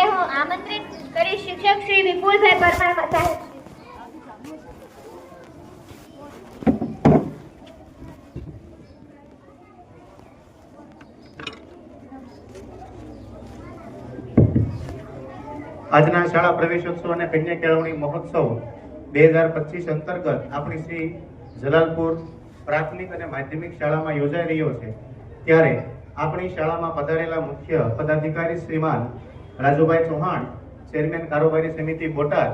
માટે હું આમંત્રિત કરીશ શિક્ષક શ્રી વિપુલભાઈ પરમાર સાહેબ આજના શાળા પ્રવેશોત્સવ અને કન્યા કેળવણી મહોત્સવ બે હજાર પચીસ અંતર્ગત આપણી શ્રી જલાલપુર પ્રાથમિક અને માધ્યમિક શાળામાં યોજાઈ રહ્યો છે. ત્યારે આપણી શાળામાં પધારેલા મુખ્ય પદાધિકારી શ્રીમાન રાજુભાઈ ચૌહાણ, ચેરમેન કારોબારી સમિતિ બોટાદ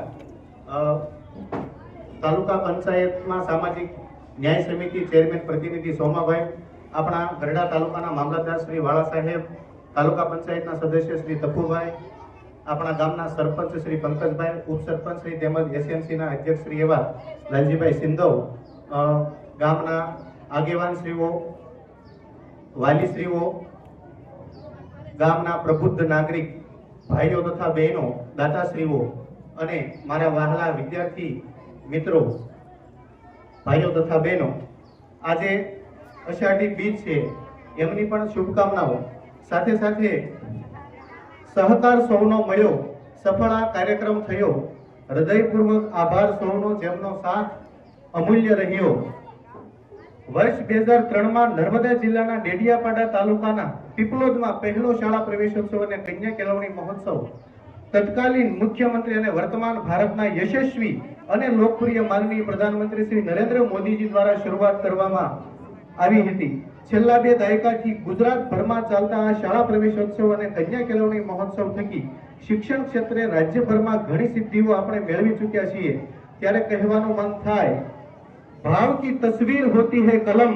તાલુકા પંચાયતમાં સામાજિક ન્યાય સમિતિ ચેરમેન પ્રતિનિધિ સોમાભાઈ, આપણા ગરડા તાલુકાના મામલતદાર શ્રી વાળા સાહેબ, તાલુકા પંચાયતના સદસ્ય શ્રી તપુભાઈ, આપણા ગામના સરપંચ શ્રી પંકજભાઈ, ઉપસરપંચ શ્રી તેમજ એસએમસીના અધ્યક્ષ શ્રી એવા લાલજીભાઈ સિંધવ ગામના આગેવાન શ્રીઓ વાલીશ્રીઓ ગામના પ્રબુદ્ધ નાગરિક ભાઈઓ તથા બહેનો, દાતાશ્રીઓ અને મારા વહાલા વિદ્યાર્થી મિત્રો, ભાઈઓ તથા બહેનો, આજે અષાઢી બીજ છે. એમની પણ શુભકામનાઓ. સાથે સાથે સહકાર સૌનો મળ્યો, સફળ આ કાર્યક્રમ થયો. હૃદયપૂર્વક આભાર સૌનો જેમનો સાથ અમૂલ્ય રહ્યો. વર્ષ બે હજાર ત્રણમાં નર્મદા જિલ્લાના ડેડિયાપાડા તાલુકાના પીપલોદમાં પહેલો શાળા પ્રવેશોત્સવ અને કન્યા કેળવણી મહોત્સવ. તત્કાલીન મુખ્યમંત્રી અને વર્તમાન ભારતના યશસ્વી અને લોકપ્રિય માનનીય પ્રધાનમંત્રી શ્રી નરેન્દ્ર મોદીજી દ્વારા શરૂઆત કરવામાં આવી હતી. છેલ્લા બે દાયકાથી ગુજરાતભરમાં ચાલતા આ શાળા પ્રવેશોત્સવ અને કન્યા કેળવણી મહોત્સવ થકી શિક્ષણ ક્ષેત્રે રાજ્યભરમાં ઘણી સિદ્ધિઓ આપણે મેળવી ચૂક્યા છીએ. ત્યારે કહેવાનું મન થાય भाव की तस्वीर होती है कलम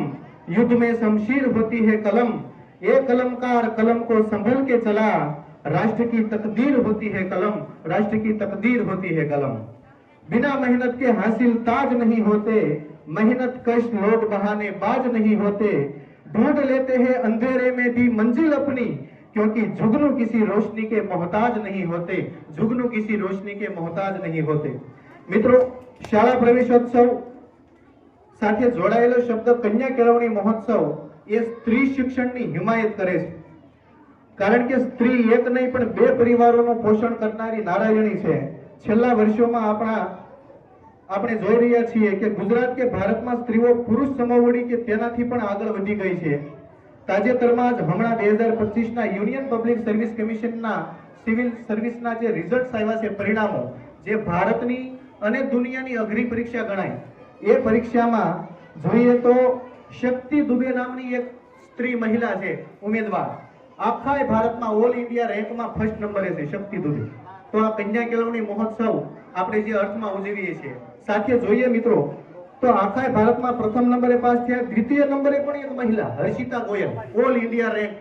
युद्ध में शमशीर होती है कलम। ये कलमकार कलम को संभल के चला, राष्ट्र की तकदीर होती है कलम, राष्ट्र की तकदीर होती है कलम। बिना मेहनत के हासिल ताज नहीं होते, मेहनत कष्ट लोग बहाने बाज नहीं होते। ढूंढ लेते हैं अंधेरे में भी मंजिल अपनी, क्योंकि झुगनू किसी रोशनी के मोहताज नहीं होते झुगनू किसी रोशनी के मोहताज नहीं होते। मित्रों, शाला प्रवेशोत्सव સાથે જોડાયેલો શબ્દ કન્યા કેળવણી મહોત્સવ એ સ્ત્રી શિક્ષણની હિમાયત કરે છે. કારણ કે સ્ત્રી એક નહીં, પણ બે પરિવારોનું પોષણ કરનારી નારાયણી છે. છેલ્લા વર્ષોમાં આપણા આપણે જોઈ રહ્યા છીએ કે ગુજરાત કે ભારતમાં સ્ત્રીઓ પુરુષ સમવડી કે તેનાથી પણ આગળ વધી ગઈ છે. તાજેતરમાં જ હમણાં બે હજાર પચીસના યુનિયન પબ્લિક સર્વિસ કમિશનના સિવિલ સર્વિસના જે રિઝલ્ટ આવ્યા છે, પરિણામો, જે ભારતની અને દુનિયાની અઘરી પરીક્ષા ગણાય. એ પરીક્ષામાં જોઈએ તો શક્તિ દુબે નામની એક સ્ત્રી મહિલા છે, ઉમેદવાર. આખા ભારતમાં ઓલ ઇન્ડિયા રેન્કમાં ફર્સ્ટ નંબરે છે, શક્તિ દુબે. તો આ કન્યા કેળવણી મહોત્સવ આપણે જે અર્થમાં ઉજવીએ છીએ. સાથે જોઈએ મિત્રો, તો આખા ભારતમાં પ્રથમ નંબરે પાસ થયા, દ્વિતીય નંબરે પણ એક મહિલા, Harshita Goyal. All India rank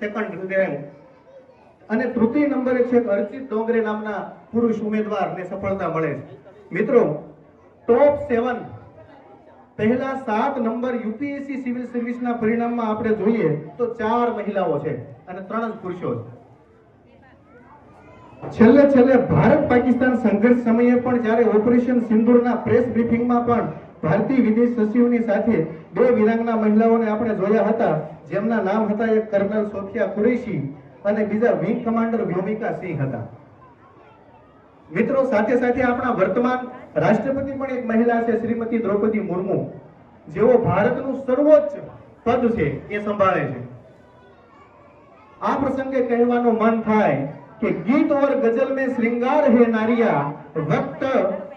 second rank અને તૃતીય નંબરે છે અર્ચિત ડોંગરે નામના પુરુષ ઉમેદવારને સફળતા મળે છે. મિત્રો ટોપ સેવન પહેલા સાત નંબર યુપીએસસી સિવિલ સર્વિસના પરિણામમાં આપણે જોઈએ તો ચાર મહિલાઓ છે અને ત્રણ જ પુરુષો છે. છેલ્લે છેલ્લે ભારત પાકિસ્તાન સંઘર્ષ સમયે પણ જ્યારે ઓપરેશન સિંદૂરના પ્રેસ બ્રીફિંગમાં પણ ભારતીય વિદેશ સચિવની સાથે બે વિરાંગના મહિલાઓને આપણે જોયા હતા, જેમના નામ હતા એક કર્નલ સોફિયા કુરેશી અને બીજા વિંગ કમાન્ડર વ્યોમિકા સિંહ હતા. મિત્રો, સાથે સાથે આપણા વર્તમાન રાષ્ટ્રપતિ પણ એક મહિલા છે, શ્રીમતી દ્રૌપદી મુર્મુ. જેઓ ભારતનું સર્વોચ્ચ પદ છે, એ સંભાળે છે. આ પ્રસંગે કહેવાનું મન થાય કે ગીત ઓર ગઝલ મેં શ્રૃંગાર હે નારિયા, વક્ત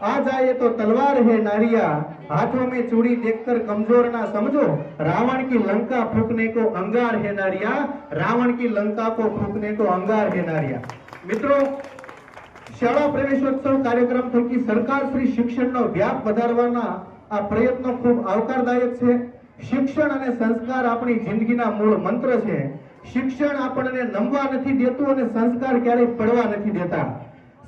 આ જાય તો તલવાર હે નારિયા. હાથો મેં ચૂડી દેખકર કમજોર ના સમજો, રાવણ કી લંકા ફૂકને કો અંગાર હે નારિયા, રાવણ કી લંકા કો ફૂકને કો અંગાર હે નારિયા. મિત્રો શાળા પ્રવેશોત્સવ કાર્યક્રમ થકી સરકાર શ્રી શિક્ષણનો વ્યાપ વધારવાના આ પ્રયત્નો ખૂબ આવકારદાયક છે. શિક્ષણ અને સંસ્કાર આપણી જિંદગીના મૂળ મંત્ર છે. શિક્ષણ આપણને નમવા નથી દેતું અને સંસ્કાર ક્યારેય પડવા નથી દેતા.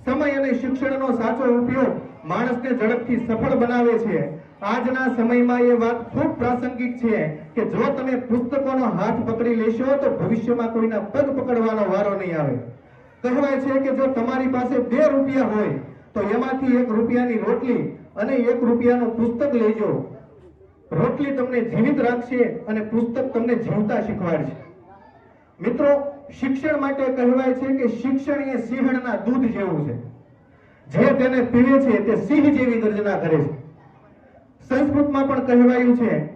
સમય અને શિક્ષણનો સાચો ઉપયોગ માણસને ઝડપથી સફળ બનાવે છે. આજના સમયમાં એ વાત ખૂબ પ્રાસંગિક છે કે જો તમે પુસ્તકોનો હાથ પકડી લેશો તો ભવિષ્યમાં કોઈના પગ પકડવાનો વારો નહીં આવે. કહેવાય છે કે જો તમારી પાસે બે રૂપિયા હોય, તો એમાંથી એક રૂપિયાની રોટલી અને એક રૂપિયાનું પુસ્તક લેજો. રોટલી તમને જીવિત રાખશે અને પુસ્તક તમને જીવતા શીખવાડશે. મિત્રો, શિક્ષણ માટે કહેવાય છે કે શિક્ષણ એ સિંહણના દૂધ જેવું છે. જે તેને પીવે છે તે સિંહ જેવી ગર્જના કરે છે. સંસ્કૃતમાં પણ કહેવાયું છે,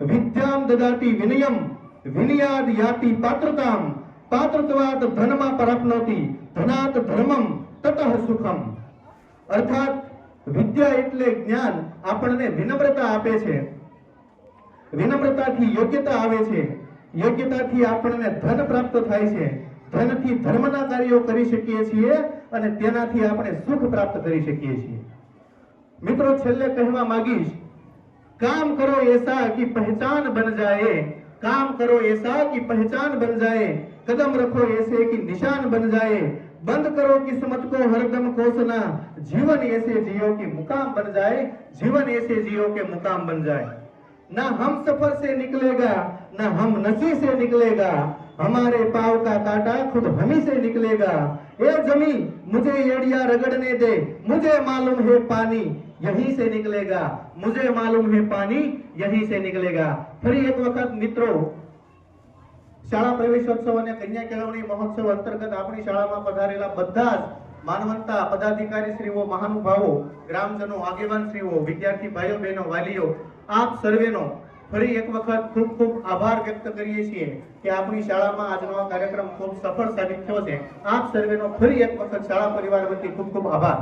વિદ્યામ દદાતિ વિનયમ વિનયાદ યાતિ પાત્રતામ. પાત્રત્વાદ ધનમાં પરપનોતી ધનાત ધર્મમ તતઃ સુખમ અર્થાત વિદ્યા એટલે જ્ઞાન આપણને વિનમ્રતા આપે છે. વિનમ્રતાથી યોગ્યતા આવે છે. યોગ્યતાથી આપણને ધન પ્રાપ્ત થાય છે. ધનથી ધર્મના કાર્યો કરી શકીએ છીએ અને તેનાથી આપણે સુખ પ્રાપ્ત કરી શકીએ છીએ. મિત્રો, છેલ્લે કહેવા માંગીશ, કામ કરો એસા કે પહેચાન બન જાય. काम करो ऐसा कि पहचान बन जाए, कदम रखो ऐसे कि निशान बन जाए। बंद करो किस्मत को, हरदम कोसना। जीवन ऐसे जियो कि मुकाम बन जाए, जीवन ऐसे जियो के मुकाम बन जाए। ना हम सफ़र से निकलेगा, ना हम नसी से निकलेगा। हमारे पाव का कांटा खुद हम ही से निकलेगा। ए जमी, मुझे एड़िया रगड़ने दे, मुझे मालूम है पानी। यहीं से निकलेगा मुझे मालूम है पानी यहीं से निकलेगा ફરી એક વખત મિત્રો શાળા પ્રવેશોત્સવ અને કન્યા કેળવણી મહોત્સવ અંતર્ગત આપણી શાળામાં પધારેલા બધા જ માનવંતા પદાધિકારી શ્રીઓ મહાનુભાવો ગ્રામજનો આગેવાન શ્રીઓ વિદ્યાર્થી ભાઈઓ બહેનો વાલીઓ આપ સર્વેનો ફરી એક વખત ખૂબ ખૂબ આભાર વ્યક્ત કરીએ છીએ કે આપણી શાળામાં આજનો આ કાર્યક્રમ ખૂબ સફળ સાબિત થયો છે આપ સર્વેનો ફરી એક વખત શાળા પરિવાર વતી ખૂબ ખૂબ આભાર